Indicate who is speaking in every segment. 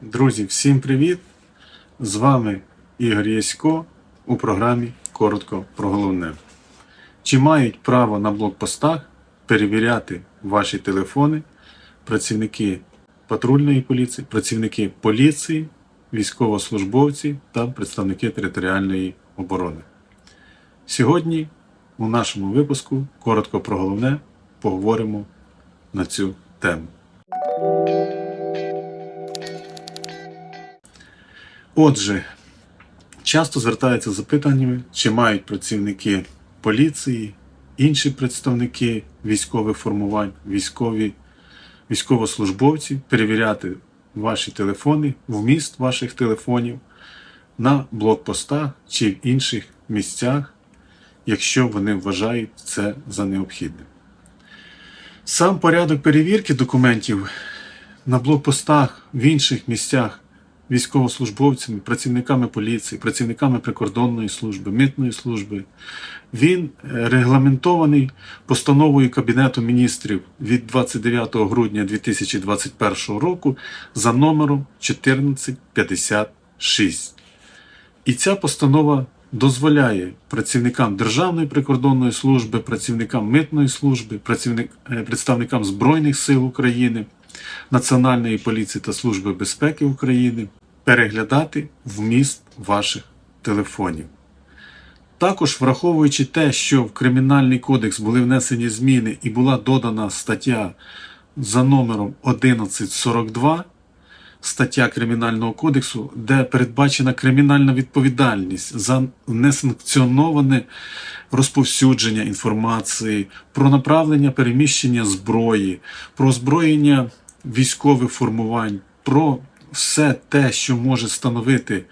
Speaker 1: Друзі, всім привіт! З вами Ігор Ясько у програмі Коротко про головне. Чи мають право на блокпостах перевіряти ваші телефони працівники патрульної поліції, працівники поліції, військовослужбовці та представники територіальної оборони? Сьогодні у нашому випуску коротко про головне поговоримо на цю тему. Отже, часто звертаються запитаннями, чи мають працівники поліції, інші представники військових формувань, військові, військовослужбовці перевіряти ваші телефони, вміст ваших телефонів на блокпостах чи в інших місцях, якщо вони вважають це за необхідне. Сам порядок перевірки документів на блокпостах в інших місцях військовослужбовцями, працівниками поліції, працівниками прикордонної служби, митної служби, він е, регламентований постановою Кабінету міністрів від 29 грудня 2021 року за номером 1456. І ця постанова дозволяє працівникам Державної прикордонної служби, працівникам митної служби, працівник, е, представникам Збройних сил України, Національної поліції та Служби безпеки України переглядати вміст ваших телефонів. Також враховуючи те, що в Кримінальний кодекс були внесені зміни і була додана стаття за номером 1142, стаття Кримінального кодексу, де передбачена кримінальна відповідальність за несанкціоноване розповсюдження інформації, про направлення переміщення зброї, про озброєння військових формувань, про все те, що може становити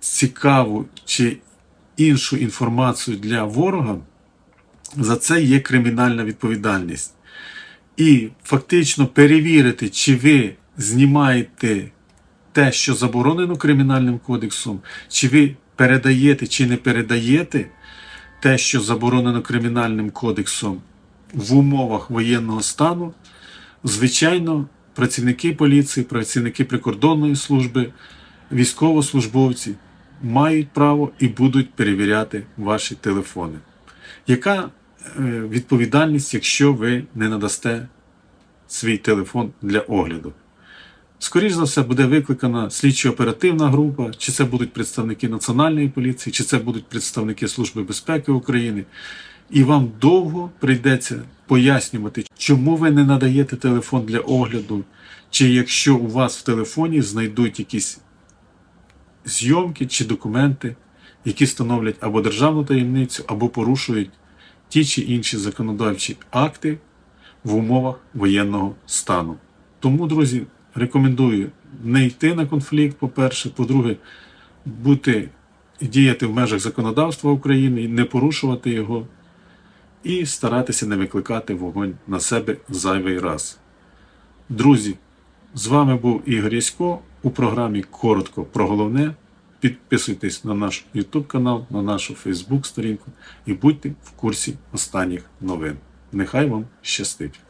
Speaker 1: цікаву чи іншу інформацію для ворога, за це є кримінальна відповідальність. І фактично перевірити, чи ви знімаєте те, що заборонено Кримінальним кодексом, чи ви передаєте чи не передаєте те, що заборонено Кримінальним кодексом в умовах воєнного стану, звичайно, працівники поліції, працівники прикордонної служби, військовослужбовці мають право і будуть перевіряти ваші телефони. Яка е, відповідальність, якщо ви не надасте свій телефон для огляду? Скоріше за все, буде викликана слідчо-оперативна група, чи це будуть представники Національної поліції, чи це будуть представники Служби безпеки України. І вам довго прийдеться пояснювати, чому ви не надаєте телефон для огляду, чи якщо у вас в телефоні знайдуть якісь зйомки чи документи, які становлять або державну таємницю, або порушують ті чи інші законодавчі акти в умовах воєнного стану. Тому, друзі, рекомендую не йти на конфлікт, по-перше, по-друге, бути діяти в межах законодавства України, не порушувати його, і старатися не викликати вогонь на себе зайвий раз. Друзі, з вами був Ігор Ясько у програмі Коротко про головне. Підписуйтесь на наш YouTube канал, на нашу Facebook сторінку і будьте в курсі останніх новин. Нехай вам щастить!